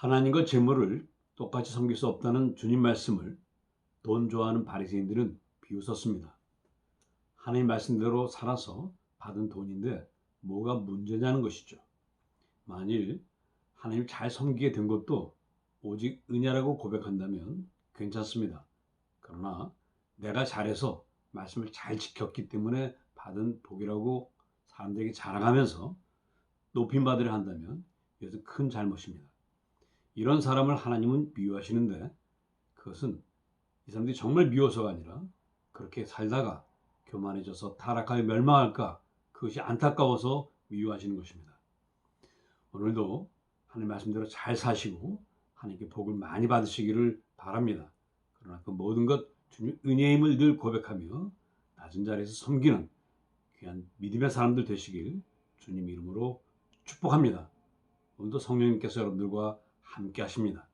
하나님과 재물을 똑같이 섬길 수 없다는 주님 말씀을 돈 좋아하는 바리새인들은 비웃었습니다. 하나님 말씀대로 살아서 받은 돈인데 뭐가 문제냐는 것이죠. 만일 하나님 잘 섬기게 된 것도 오직 은혜라고 고백한다면 괜찮습니다. 그러나 내가 잘해서 말씀을 잘 지켰기 때문에 받은 복이라고 사람들에게 자랑하면서 높임 받으려 한다면 이것은 큰 잘못입니다. 이런 사람을 하나님은 미워하시는데 그것은 이 사람들이 정말 미워서가 아니라 그렇게 살다가 교만해져서 타락하여 멸망할까 그것이 안타까워서 미워하시는 것입니다. 오늘도 하나님 말씀대로 잘 사시고 하나님께 복을 많이 받으시기를 바랍니다. 그러나 그 모든 것 주님 은혜임을 늘 고백하며 낮은 자리에서 섬기는 귀한 믿음의 사람들 되시길 주님 이름으로 축복합니다. 오늘도 성령님께서 여러분들과 함께 하십니다.